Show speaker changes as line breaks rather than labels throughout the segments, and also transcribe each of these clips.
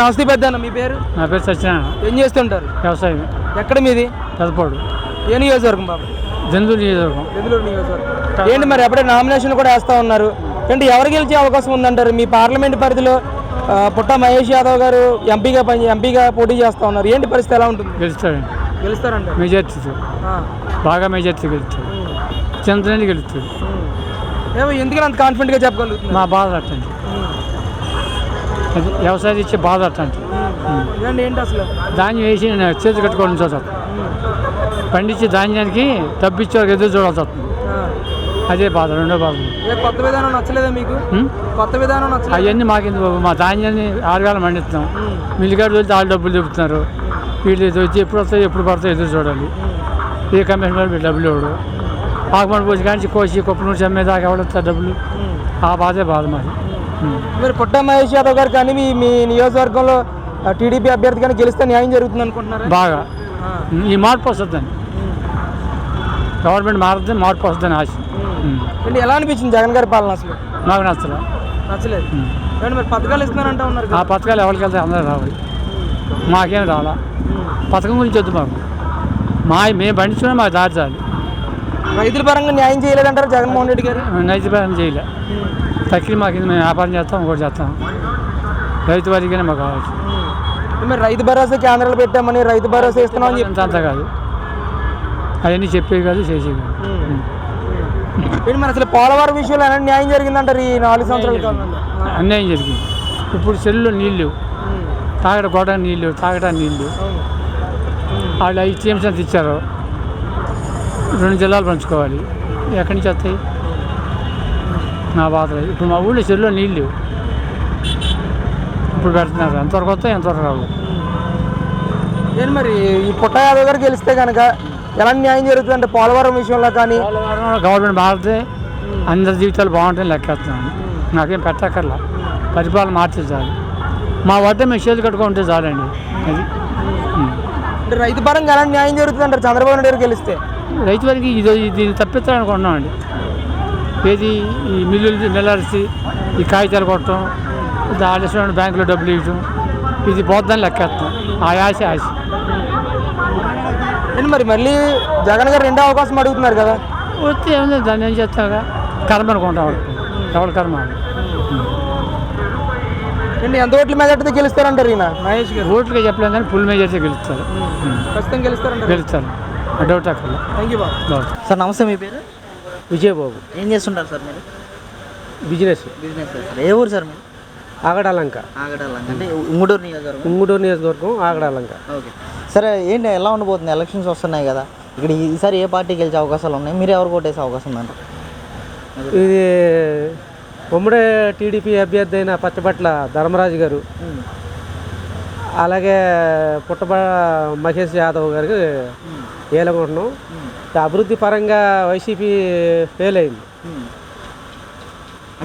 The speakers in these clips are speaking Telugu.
నమస్తే పెద్ద మీ పేరు?
నా పేరు సత్యనారాయణ.
ఏం చేస్తుంటారు?
వ్యవసాయం.
ఎక్కడ మీది?
పెదపాడు
ఏ నియోజకవర్గం బాబు?
జంతువు నియోజకవర్గం.
బెంగళూరు నియోజకవర్గం. ఏంటి మరి అప్పుడే నామినేషన్ కూడా వేస్తా ఉన్నారు? ఏంటి ఎవరు గెలిచే అవకాశం ఉందంటారు? మీ పార్లమెంట్ పరిధిలో పుట్ట మహేష్ యాదవ్ గారు ఎంపీగా పని ఎంపీగా పోటీ చేస్తా ఉన్నారు. ఏంటి పరిస్థితి ఎలా ఉంటుంది?
గెలుస్తాడు
గెలుస్తారంటారు?
మెజార్టీతో
ఆ.
బాగా మెజార్టీ గెలుస్తాడు చంద్రని గెలుస్తాడు
ఏమో ఎందుకని అంత కాన్ఫిడెంట్గా చెప్పగలుగుతున్నారు?
మా బాధ అట్టండి వ్యవసాయం ఇచ్చే బాధ
ఏంటి ఏంటి అసలు?
ధాన్యం వేసి నేను చేతి కట్టుకోవడం చూస్తాను పండించే ధాన్యానికి తప్పించే వాళ్ళకి ఎదురు చూడాల్సి వస్తుంది. అదే బాధ రెండో బాధ.
కొత్త విధానం నచ్చలేదా మీకు? కొత్త విధానం నచ్చలేదు?
అవన్నీ మాకింది బాబు? మా ధాన్యాన్ని ఆరు వేల మండిస్తున్నాం మిల్లిగాడు వెళ్తే వాళ్ళు డబ్బులు చెబుతున్నారు వీళ్ళు వచ్చి ఎప్పుడు వస్తాయి ఎప్పుడు పడతాయి ఎదురు చూడాలి. ఏ కమిషన్ వాళ్ళు డబ్బులు ఇవ్వడు. ఆకుమని పోసి కానీ కోసి కుప్ప నుంచి అమ్మేదాకా ఎవడొస్తారు డబ్బులు? ఆ బాధే బాధ మాది. ఉం.
మీరు పుట్ట మహేష్ యాదవ్ గారు కానీ మీ మీ నియోజకవర్గంలో టీడీపీ అభ్యర్థి కానీ గెలిస్తే న్యాయం జరుగుతుంది అనుకుంటున్నారా?
బాగా. ఈ మార్పు వస్తుందని. గవర్నమెంట్ మారుతుంది మార్పు వస్తుందని ఆశ.
ఏంటి ఎలా అనిపించింది జగన్ గారి పాలన అసలు?
నాకు నచ్చలే.
నచ్చలేదు. ఏంటి మరి పథకాలు ఇస్తున్నారంటే ఉన్నారు
ఆ పథకాలు ఎవరికి వెళ్తే అందరూ రావాలి. మాకేం రావాలా? పథకం గురించి వద్దు మాకు. మా మేము పండించుకున్నా మాకు దారి చాలు.
రైతుల పరంగా న్యాయం చేయలేదంటారు జగన్మోహన్ రెడ్డి గారు?
నైతికం చేయలే. తక్కిన మాకు ఇది మేము వ్యాపారం చేస్తాం ఇంకోటి చేస్తాం. రైతు వారికైనా మాకు కావచ్చు
మరి రైతు భరోసా కేంద్రాలు పెట్టామని రైతు భరోసా ఇస్తున్నామని చెప్పి
అంత అంత కాదు. అవన్నీ చెప్పేవి కాదు చేసేవి కాదు.
మరి అసలు పోలవరం విషయంలో న్యాయం జరిగిందంటారు ఈ నాలుగు సంవత్సరాల
అన్యాయం జరిగింది. ఇప్పుడు చెల్లులో నీళ్ళు. తాగడ కొట్టడానికి నీళ్ళు తాగడానికి నీళ్ళు. వాళ్ళు ఐదు అంత ఇచ్చారు. రెండు జిల్లాలు పంచుకోవాలి. ఎక్కడి నుంచి వస్తాయి? నా బాధ లేదు. ఇప్పుడు మా ఊళ్ళో చెరువులో నీళ్ళు లేవు. ఇప్పుడు పెడుతున్నారు. ఎంతవరకు వస్తాయి ఎంతవరకు రావు.
ఏంటి మరి ఈ పుట్ట యాదవ్ గారు గెలిస్తే కనుక ఎలా న్యాయం జరుగుతుంది అంటే పోలవరం విషయంలో కానీ?
గవర్నమెంట్ మారితే అందరి జీవితాలు బాగుంటాయని లెక్కేస్తున్నాను నాకేం పెట్టక్కర్లా. పరిపాలన మార్చే చాలు. మా వద్ద మేము చేతి కట్టుకుంటే చాలండి. అది.
రైతు పరంగా ఎలా న్యాయం జరుగుతుంది అంటారు చంద్రబాబు నాయుడు గారు గెలిస్తే?
రైతు వారికి ఇది దీన్ని తప్పించాలనుకుంటున్నామండి ఏది ఈ మిల్లులు నిలరిసి ఈ కాగితాలు కొట్టడం ఆలస్యం బ్యాంకులో డబ్బులు ఇవ్వటం ఇది పోద్దని లెక్కేస్తాం. ఆ ఆశ ఆశ.
మరి మళ్ళీ జగన్ గారు రెండో అవకాశం అడుగుతున్నారు కదా?
వస్తే ఏముంది? దాన్ని ఏం చేస్తాగా కర్మ అనుకుంటాం ఎవరి కర్మ?
ఎంత ఓట్ల మెజార్టీతో గెలుస్తారంటారు ఈయన? మహేష్ గారు
ఓట్లుగా చెప్పలేం కానీ ఫుల్ మెజార్టీ గెలుస్తారు.
ఖచ్చితంగా గెలుస్తారంటారు.
గెలుస్తారు. డౌట్ అక్కడ
థ్యాంక్ యూ బాబు.
సార్ నమస్తే మీ పేరు?
విజయబాబు.
ఏం చేస్తుంటారు సార్ మీరు?
బిజినెస్.
బిజినెస్ ఏ ఊరు సార్ మీరు?
ఆగడాలంక.
ఆగడాలంక. అంటే ఉంగుడూరు నియోజకవర్గం.
ఉంగుడూరు నియోజకవర్గం ఆగడాలంక.
ఓకే. సరే ఏంటి ఎలా ఉండబోతుంది ఎలక్షన్స్ వస్తున్నాయి కదా. ఇక్కడ ఈసారి ఏ పార్టీ గెలిచే అవకాశాలు ఉన్నాయి? మీరు ఎవరు కొట్టేసే అవకాశం ఉందంటారు
ఇది ఉమ్మడి టీడీపీ అభ్యర్థి అయిన పచ్చబట్ల ధర్మరాజు గారు. అలాగే పుట్టబ మహేష్ యాదవ్ గారికి ఏలకుంటున్నాం అభివృద్ధి పరంగా వైసీపీ ఫెయిల్ అయింది.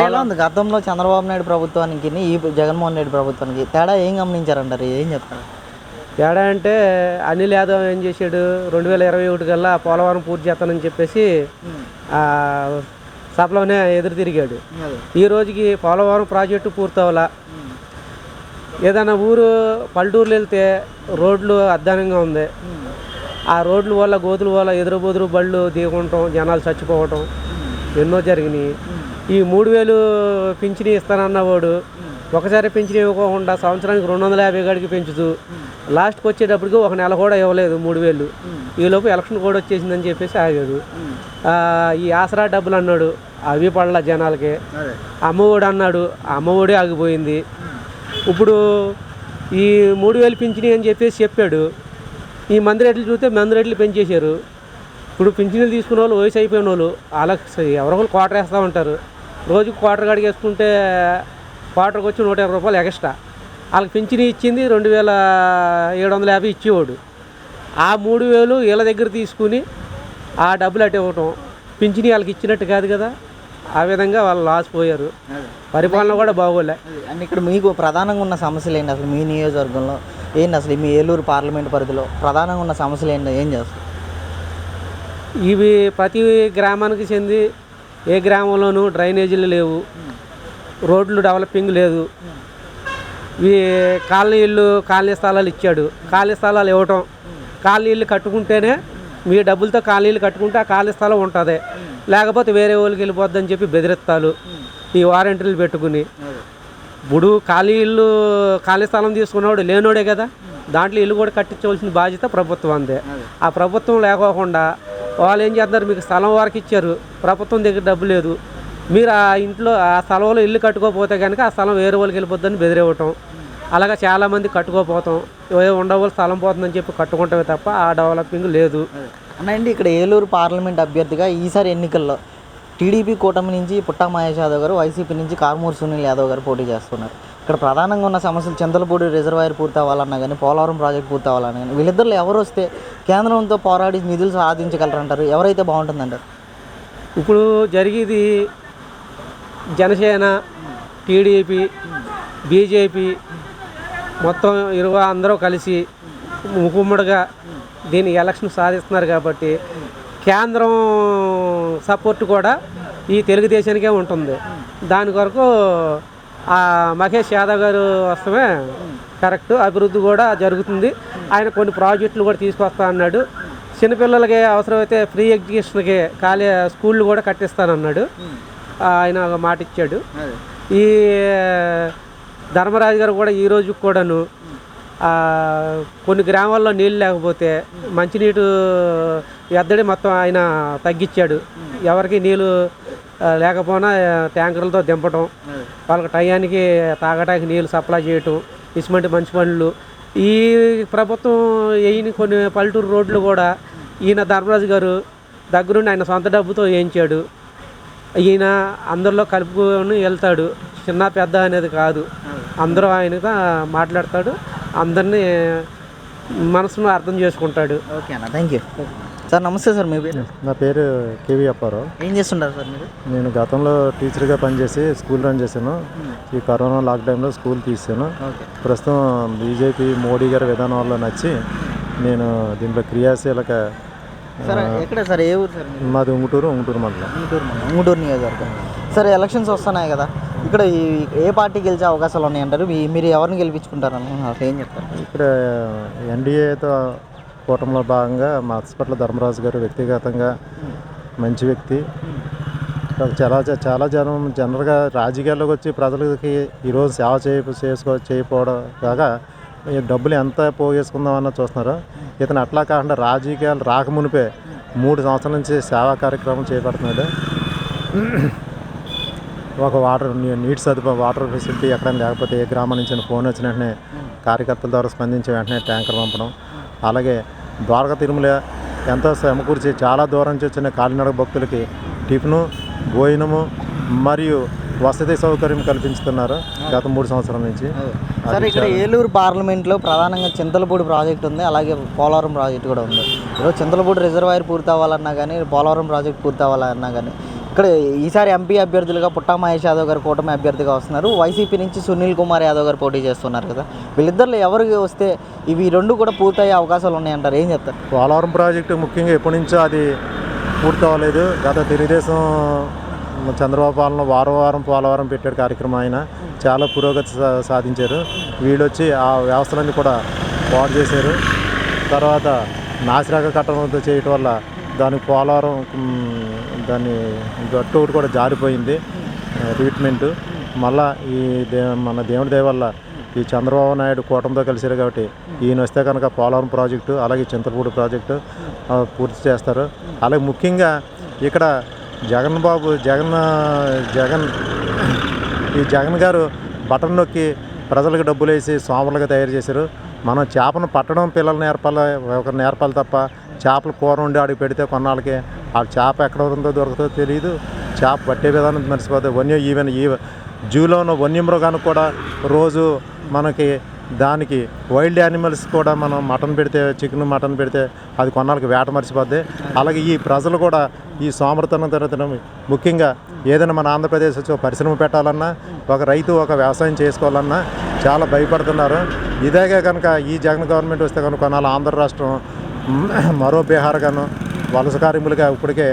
ఎలా ఉంది? గతంలో చంద్రబాబు నాయుడు ప్రభుత్వానికి ఈ జగన్మోహన్ రెడ్డి ప్రభుత్వానికి తేడా ఏం గమనించారంటారు? ఏం చెప్తారు?
తేడా అంటే అనిల్ యాదవ్ ఏం చేశాడు? రెండు వేల ఇరవై ఒకటి కల్లా పోలవరం పూర్తి చేస్తానని చెప్పేసి ఆ, సభలోనే ఎదురు తిరిగాడు. ఈ రోజుకి పోలవరం ప్రాజెక్టు పూర్తవలా. ఏదైనా ఊరు పల్లెటూరులు వెళ్తే రోడ్లు అద్దానంగా ఉంది. ఆ రోడ్ల వల్ల గోతుల వల్ల ఎదురు బొదురు బళ్ళు దిగుంటాం జనాలు చచ్చిపోవటం ఎన్నో జరిగినాయి. ఈ మూడు వేలు పింఛని ఇస్తానన్నవాడు ఒకసారి పింఛని ఇవ్వకుండా సంవత్సరానికి రెండు వందల యాభై గడికి పెంచుతూ లాస్ట్కి వచ్చేటప్పటికి ఒక నెల కూడా ఇవ్వలేదు మూడు వేలు. ఈలోపు ఎలక్షన్ కూడా వచ్చేసిందని చెప్పేసి ఆగాడు. ఈ ఆసరా డబ్బులు అన్నాడు అవి పడల జనాలకి. అమ్మఒడి అన్నాడు అమ్మఒడి ఆగిపోయింది. ఇప్పుడు ఈ మూడు వేలు పింఛని అని చెప్పేసి చెప్పాడు. ఈ మంది రేట్లు చూస్తే మంది రేట్లు పెంచేశారు. ఇప్పుడు పింఛనీలు తీసుకున్న వాళ్ళు వయసు అయిపోయిన వాళ్ళు వాళ్ళకి ఎవరో ఒకరు క్వార్టర్ వేస్తూ ఉంటారు. రోజుకు క్వార్టర్ కడిగేసుకుంటే క్వార్టర్కి వచ్చి నూట యాభై రూపాయలు ఎక్స్ట్రా. వాళ్ళకి పింఛని ఇచ్చింది రెండు వేల ఏడు వందల యాభై ఇచ్చేవాడు. ఆ మూడు వేలు వీళ్ళ దగ్గర తీసుకుని ఆ డబ్బులు అటు ఇవ్వటం పింఛని వాళ్ళకి ఇచ్చినట్టు కాదు కదా. ఆ విధంగా వాళ్ళు లాస్ పోయారు. పరిపాలన కూడా బాగోలే.
అండ్ ఇక్కడ మీకు ప్రధానంగా ఉన్న సమస్యలు ఏంటి అసలు? మీ నియోజకవర్గంలో ఏంటి అసలు? మీ ఏలూరు పార్లమెంట్ పరిధిలో ప్రధానంగా ఉన్న సమస్యలు ఏంటి? ఏం చేస్తారు?
ఇవి ప్రతి గ్రామానికి చెంది ఏ గ్రామంలోనూ డ్రైనేజీలు లేవు. రోడ్లు డెవలపింగ్ లేదు. కాలనీ ఇల్లు కాలనీ స్థలాలు ఇచ్చాడు. కాలనీ స్థలాలు ఇవ్వటం. కాలనీ ఇల్లు కట్టుకుంటేనే మీ డబ్బులతో ఇల్లు కట్టుకుంటే ఆ కాలనీ స్థలం ఉంటుంది. లేకపోతే వేరే వాళ్ళకి వెళ్ళిపోద్దని చెప్పి బెదిరిస్తాలు ఈ వారంటీలు పెట్టుకుని. ఇప్పుడు ఖాళీ ఇల్లు ఖాళీ స్థలం తీసుకున్నవాడు లేనోడే కదా. దాంట్లో ఇల్లు కూడా కట్టించవలసిన బాధ్యత ప్రభుత్వం అందే. ఆ ప్రభుత్వం లేకోకుండా వాళ్ళు ఏం చేస్తున్నారు? మీకు స్థలం వరకు ఇచ్చారు. ప్రభుత్వం దగ్గర డబ్బు లేదు. మీరు ఆ ఇంట్లో ఆ స్థలంలో ఇల్లు కట్టుకోకపోతే కనుక ఆ స్థలం వేరే వాళ్ళకి వెళ్ళిపోద్దని బెదిరివ్వటం అలాగా చాలామంది కట్టుకోపోతాం. ఏ ఉండవలసి స్థలం పోతుందని చెప్పి కట్టుకుంటామే తప్ప ఆ డెవలపింగ్ లేదు.
అనండి ఇక్కడ ఏలూరు పార్లమెంట్ అభ్యర్థిగా ఈసారి ఎన్నికల్లో టీడీపీ కూటమి నుంచి పుట్టా మహేష్ యాదవ్ గారు వైసీపీ నుంచి కార్మూర్ సునీల్ యాదవ్ గారు పోటీ చేస్తున్నారు. ఇక్కడ ప్రధానంగా ఉన్న సమస్యలు చింతలపూడి రిజర్వాయర్ పూర్తి అవ్వాలన్నా కానీ పోలవరం ప్రాజెక్ట్ పూర్తి అవ్వాలన్నా కానీ వీళ్ళిద్దరిలో ఎవరు వస్తే కేంద్రంతో పోరాడి నిధులు సాధించగలరంటారు? ఎవరైతే బాగుంటుందంటారు?
ఇప్పుడు జరిగేది జనసేన టీడీపీ బీజేపీ మొత్తం ఇరువ అందరూ కలిసి ముకుమ్మడిగా దీని ఎలక్షన్ సాధిస్తున్నారు కాబట్టి కేంద్రం సపోర్ట్ కూడా ఈ తెలుగుదేశానికే ఉంటుంది. దాని కొరకు ఆ మహేష్ యాదవ్ గారు వస్తమే కరెక్ట్ అభివృద్ధి కూడా జరుగుతుంది. ఆయన కొన్ని ప్రాజెక్టులు కూడా తీసుకొస్తా అన్నాడు. చిన్నపిల్లలకి అవసరమైతే ఫ్రీ ఎడ్యుకేషన్కి ఖాళీ స్కూళ్ళు కూడా కట్టిస్తానన్నాడు. ఆయన ఒక మాట ఇచ్చాడు. ఈ ధర్మరాజు గారు కూడా ఈ రోజు కూడాను కొన్ని గ్రామాల్లో నీళ్ళు లేకపోతే మంచినీటి ఎద్దడి మొత్తం ఆయన తగ్గించాడు. ఎవరికి నీళ్ళు లేకపోయినా ట్యాంకర్లతో దింపటం వాళ్ళకి టయానికి తాగడానికి నీళ్ళు సప్లై చేయటం ఇటువంటి మంచి పనులు. ఈ ప్రభుత్వం వేయని కొన్ని పల్లెటూరు రోడ్లు కూడా ఈయన ధర్మరాజు గారు దగ్గరుండి ఆయన సొంత డబ్బుతో వేయించాడు. ఈయన అందరిలో కలుపుకొని వెళ్తాడు. చిన్న పెద్ద అనేది కాదు. అందరూ ఆయనగా మాట్లాడతాడు. అందరినీ మనసును అర్థం చేసుకుంటాడు.
ఓకే అన్న థ్యాంక్ యూ సార్ నమస్తే సార్ మీ పేరు?
నా పేరు కేవీ అప్పారావు.
ఏం చేస్తుంటారు సార్ మీరు?
నేను గతంలో టీచర్గా పనిచేసి స్కూల్ రన్ చేశాను. ఈ కరోనా లాక్డౌన్లో స్కూల్ తీసాను ప్రస్తుతం బీజేపీ మోడీ గారి విధానం వల్ల నచ్చి నేను దీంట్లో క్రియాశీలక
సార్ ఎక్కడ సార్? ఏ ఊరు సార్
మాది ఉంగుటూరు ఉంగుటూరు మండలం.
ఉంగుటూరు మండలం, ఉంగుటూరు నియోజకవర్గం. సార్ ఎలక్షన్స్ వస్తున్నాయి కదా. ఇక్కడ ఈ ఏ పార్టీ గెలిచే అవకాశాలు ఉన్నాయంటారు మీరు ఎవరిని గెలిపించుకుంటారు అసలు ఏం చెప్తారు?
ఇక్కడ ఎన్డీఏతో కూటమిలో భాగంగా మా హాస్పిటల్ ధర్మరాజు గారు వ్యక్తిగతంగా మంచి వ్యక్తి. చాలా చాలా జనం జనరల్గా రాజకీయాల్లోకి వచ్చి ప్రజలకి ఈరోజు సేవ చేయ చేసుకో చేయకపోవడం కాగా డబ్బులు ఎంత పోగేసుకుందామన్న చూస్తున్నారు? ఇతను అట్లా కాకుండా రాజకీయాలు రాకమునిపే మూడు సంవత్సరాల నుంచి సేవా కార్యక్రమం చేపడుతున్నాడు. ఒక వాటర్ నీటి సదుపాయం వాటర్ ఫెసిలిటీ ఎక్కడైనా లేకపోతే ఏ గ్రామం నుంచి ఫోన్ వచ్చిన వెంటనే కార్యకర్తల ద్వారా స్పందించి వెంటనే ట్యాంకర్ పంపడం. అలాగే ద్వారక తిరుమల ఎంతో సమకూర్చి చాలా దూరం నుంచి వచ్చిన కాలినడక భక్తులకి టిఫిను భోజనము మరియు వసతి సౌకర్యం కల్పించుతున్నారు గత మూడు సంవత్సరాల నుంచి.
సార్ ఇక్కడ ఏలూరు పార్లమెంట్లో ప్రధానంగా చింతలపూడి ప్రాజెక్ట్ ఉంది అలాగే పోలవరం ప్రాజెక్ట్ కూడా ఉంది. ఈరోజు చింతలపూడి రిజర్వాయర్ పూర్తి అవ్వాలన్నా కానీ పోలవరం ప్రాజెక్ట్ పూర్తి అవ్వాలన్నా కానీ ఇక్కడ ఈసారి ఎంపీ అభ్యర్థులుగా పుట్టా మహేష్ యాదవ్ గారు కూటమి అభ్యర్థిగా వస్తున్నారు. వైసీపీ నుంచి సునీల్ కుమార్ యాదవ్ గారు పోటీ చేస్తున్నారు కదా. వీళ్ళిద్దరిలో ఎవరికి వస్తే ఇవి రెండు కూడా పూర్తయ్యే అవకాశాలు ఉన్నాయంటారు? ఏం చెప్తారు?
పోలవరం ప్రాజెక్టు ముఖ్యంగా ఎప్పటి నుంచో అది పూర్తి అవ్వలేదు గత తెలుగుదేశం చంద్రబాబు పాలన వారం వారం పోలవరం పెట్టాడు కార్యక్రమం ఆయన. చాలా పురోగతి సా- సాధించారు. వీళ్ళు వచ్చి ఆ వ్యవస్థలన్నీ కూడా పాడు చేశారు. తర్వాత నాసిరక కట్టడంతో చేయటం వల్ల దానికి పోలవరం దాన్ని గట్టు ఒకటి కూడా జారిపోయింది. ట్రీట్మెంట్. మళ్ళా ఈ దే మన దేవుడి దయ వల్ల ఈ చంద్రబాబు నాయుడు కూటమితో కలిసారు కాబట్టి ఈయన వస్తే కనుక పోలవరం ప్రాజెక్టు అలాగే చింతపూడి ప్రాజెక్టు పూర్తి చేస్తారు. అలాగే ముఖ్యంగా ఇక్కడ జగన్ బాబు జగన్ జగన్ ఈ జగన్ గారు బటన్ నొక్కి ప్రజలకు డబ్బులు వేసి సోమరులుగా తయారు చేశారు. మనం చేపను పట్టడం పిల్లలు నేర్పాలి ఒకరు నేర్పాలి తప్ప చేపలు కూర ఉండి ఆడికి పెడితే కొన్నాళ్ళకి ఆ చేప ఎక్కడ ఉందో దొరుకుతుందో తెలియదు చేప పట్టే విధానం మర్చిపోతే వన్య ఈవెన్ ఈ జూలో ఉన్న వన్యమృగానికి కూడా రోజు మనకి దానికి వైల్డ్ యానిమల్స్ కూడా మనం మటన్ పెడితే చికెన్ మటన్ పెడితే అది కొన్నాళ్ళకి వేట మర్చిపోద్ది. అలాగే ఈ ప్రజలు కూడా ఈ సోమరతనం తినడం ముఖ్యంగా ఏదైనా మన ఆంధ్రప్రదేశ్ వచ్చి పరిశ్రమ పెట్టాలన్నా ఒక రైతు ఒక వ్యవసాయం చేసుకోవాలన్నా చాలా భయపడుతున్నారు. ఇదేగా కనుక ఈ జగన్ గవర్నమెంట్ వస్తే కనుక ఆంధ్ర రాష్ట్రం మరో బీహార్ గాను వలస కార్మికులుగా ఇప్పటికే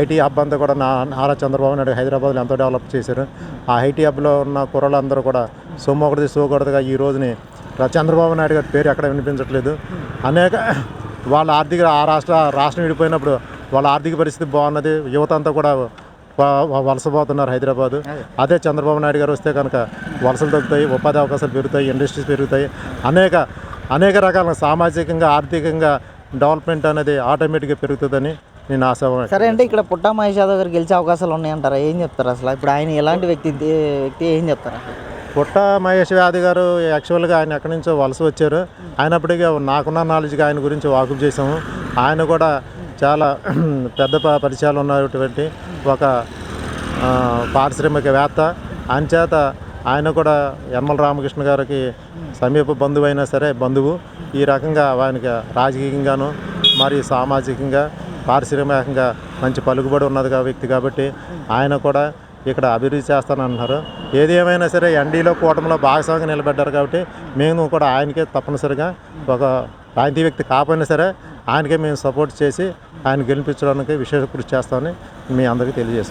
ఐటీ హబ్ అంతా కూడా నా నారా చంద్రబాబు నాయుడు హైదరాబాద్లో ఎంతో డెవలప్ చేశారు. ఆ ఐటీ హబ్లో ఉన్న కుర్రలందరూ కూడా సొమ్ము ఒకటి సోకూడదుగా ఈ రోజుని చంద్రబాబు నాయుడు గారి పేరు ఎక్కడ వినిపించట్లేదు. అనేక వాళ్ళ ఆర్థిక ఆ రాష్ట్ర రాష్ట్రం విడిపోయినప్పుడు వాళ్ళ ఆర్థిక పరిస్థితి బాగున్నది యువత అంతా కూడా వలసపోతున్నారు హైదరాబాదు. అదే. చంద్రబాబు నాయుడు గారు వస్తే కనుక వలసలు తగ్గుతాయి ఉపాధి అవకాశాలు పెరుగుతాయి ఇండస్ట్రీస్ పెరుగుతాయి. అనేక అనేక రకాల సామాజికంగా ఆర్థికంగా డెవలప్మెంట్ అనేది ఆటోమేటిక్గా పెరుగుతుందని నేను ఆశ
సరే అంటే ఇక్కడ పుట్టా మహేష్ యాదవ్ గారు గెలిచే అవకాశాలు ఉన్నాయంటారా? ఏం చెప్తారు అసలు? ఇప్పుడు ఆయన ఎలాంటి వ్యక్తి వ్యక్తి ఏం చెప్తారా?
పుట్ట మహేష్ వ్యాధి గారు యాక్చువల్గా ఆయన ఎక్కడి నుంచో వలస వచ్చారు. అయినప్పటికీ నాకున్న నాలెడ్జ్గా ఆయన గురించి వాకప్ చేసాము ఆయన కూడా చాలా పెద్ద పరిచయాలు ఉన్నటువంటి ఒక పారిశ్రామికవేత్త. అంచేత ఆయన కూడా యనమల రామకృష్ణ గారికి సమీప బంధువు అయినా సరే బంధువు. ఈ రకంగా ఆయనకి రాజకీయంగాను మరి సామాజికంగా పారిశ్రామికంగా మంచి పలుకుబడి ఉన్నది వ్యక్తి కాబట్టి ఆయన కూడా ఇక్కడ అభివృద్ధి చేస్తానంటున్నారు ఏది ఏమైనా సరే ఎన్డీలో కూటమిలో భాగస్వామిగా నిలబడ్డారు కాబట్టి మేము కూడా ఆయనకే తప్పనిసరిగా ఒక రాజకీయ వ్యక్తి కాకపోయినా సరే ఆయనకే మేము సపోర్ట్ చేసి ఆయన గెలిపించడానికి విశేష కృషి చేస్తామని మీ అందరికీ తెలియజేస్తాం